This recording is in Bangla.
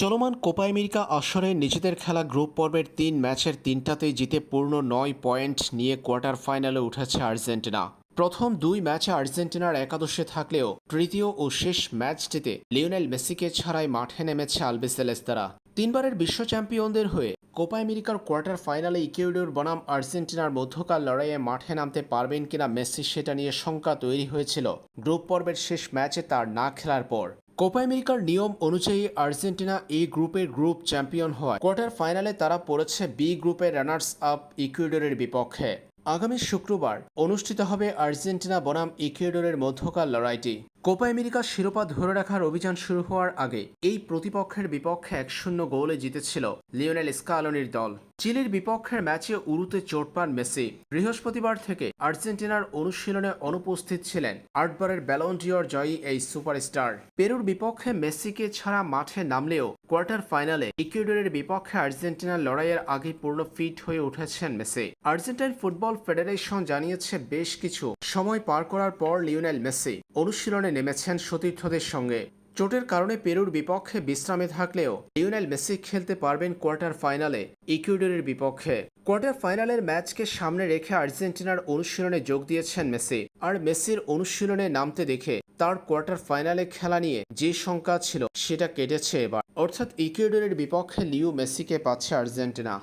চলমান কোপা আমেরিকা আসরে নিজেদের খেলা গ্রুপ পর্বের তিন ম্যাচের তিনটাতেই জিতে পূর্ণ নয় পয়েন্ট নিয়ে কোয়ার্টার ফাইনালে উঠেছে আর্জেন্টিনা। প্রথম দুই ম্যাচে আর্জেন্টিনার একাদশে থাকলেও তৃতীয় ও শেষ ম্যাচটিতে লিওনেল মেসিকে ছাড়াই মাঠে নেমেছে আলবিসেলেস্তারা। তিনবারের বিশ্ব চ্যাম্পিয়নদের হয়ে কোপা আমেরিকার কোয়ার্টার ফাইনালে ইকুয়েডর বনাম আর্জেন্টিনার মধ্যকার লড়াইয়ে মাঠে নামতে পারবেন কিনা মেসি সেটা নিয়ে শঙ্কা তৈরি হয়েছিল। গ্রুপ পর্বের শেষ ম্যাচে তার না খেলার পর। কোপা আমেরিকার নিয়ম অনুযায়ী আর্জেন্টিনা এ গ্রুপের গ্রুপ চ্যাম্পিয়ন হয়। কোয়ার্টার ফাইনালে তারা পড়েছে বি গ্রুপের রানার্স আপ ইকুয়েডরের বিপক্ষে। আগামী শুক্রবার অনুষ্ঠিত হবে আর্জেন্টিনা বনাম ইকুয়েডরের মধ্যকার লড়াইটি। কোপা আমেরিকার শিরোপা ধরে রাখার অভিযান শুরু হওয়ার আগে এই প্রতিপক্ষের বিপক্ষে এক শূন্য গোলে জিতেছিল লিওনেল স্কালনির দল। চিলির বিপক্ষের ম্যাচে উরুতে চোট পান মেসি। বৃহস্পতিবার থেকে আর্জেন্টিনার অনুশীলনে অনুপস্থিত ছিলেন আটবারের ব্যালন্ডিয়র জয়ী এই সুপারস্টার। পেরুর বিপক্ষে মেসিকে ছাড়া মাঠে নামলেও কোয়ার্টার ফাইনালে ইকুয়েডরের বিপক্ষে আর্জেন্টিনার লড়াইয়ের আগে পূর্ণ ফিট হয়ে উঠেছেন মেসি। আর্জেন্টাইন ফুটবল ফেডারেশন জানিয়েছে বেশ কিছু সময় পার করার পর লিওনেল মেসি অনুশীলনে নেমেছেন সতীর্থদের সঙ্গে। চোটের কারণে পেরুর বিপক্ষে বিশ্রামে থাকলেও লিওনেল মেসি খেলতে পারবেন কোয়ার্টার ফাইনালে, ইকুয়েডরের বিপক্ষে। কোয়ার্টার ফাইনালের ম্যাচকে সামনে রেখে আর্জেন্টিনার অনুশীলনে যোগ দিয়েছেন মেসি। আর মেসির অনুশীলনে নামতে দেখে তার কোয়ার্টার ফাইনালে খেলা নিয়ে যে শঙ্কা ছিল সেটা কেটেছে এবার। অর্থাৎ ইকুয়েডরের বিপক্ষে লিও মেসিকে পাচ্ছে আর্জেন্টিনা।